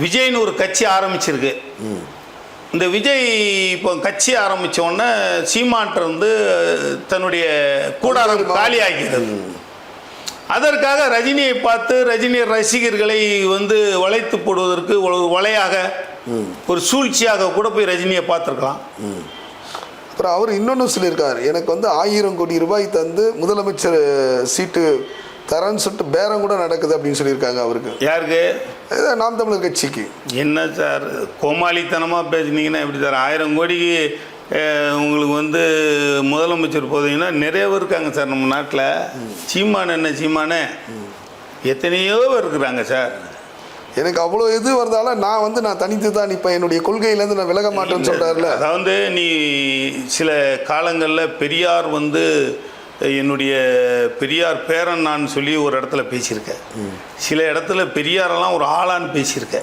விஜய்னு ஒரு கட்சி ஆரம்பிச்சிருக்கு. இந்த விஜய் இப்போ கட்சி ஆரம்பிச்ச உடனே சீமான்ட்ட வந்து தன்னுடைய கூடாரம் காலியாகிறது அதற்காக ரஜினியை பார்த்து ரஜினி ரசிகர்களை வந்து வளைத்து போடுவதற்கு ஒரு வலையாக ஒரு சூழ்ச்சியாக கூட போய் ரஜினியை பார்த்துருக்கலாம். அப்புறம் அவர் இன்னொன்று சொல்லியிருக்காரு. எனக்கு வந்து ஆயிரம் கோடி ரூபாய் தந்து முதலமைச்சர் சீட்டு தரேன்னு சொல்லிட்டு பேரம் கூட நடக்குது அப்படின்னு சொல்லியிருக்காங்க அவருக்கு. யாருக்கு? நாம் தமிழர் கட்சிக்கு. என்ன சார் கோமாளித்தனமாக பேசுனீங்கன்னா எப்படி சார்? ஆயிரம் கோடிக்கு உங்களுக்கு வந்து முதலமைச்சர் போதீங்கன்னா நிறைய பேர் இருக்காங்க சார் நம்ம நாட்டில். சீமான் என்ன சீமானே? எத்தனையோ பேர் இருக்கிறாங்க சார். எனக்கு அவ்வளோ இது வந்தாலும் நான் வந்து நான் தனித்து தான் நிற்பேன் என்னுடைய கொள்கையிலேருந்து நான் விலக மாட்டேன்னு சொல்கிறாருல அதாவது நீ சில காலங்களில் பெரியார் வந்து என்னுடைய பெரியார் பேரன் நான் சொல்லி ஒரு இடத்துல பேசியிருக்கேன். சில இடத்துல பெரியாரெல்லாம் ஒரு ஆளான்னு பேசியிருக்கேன்.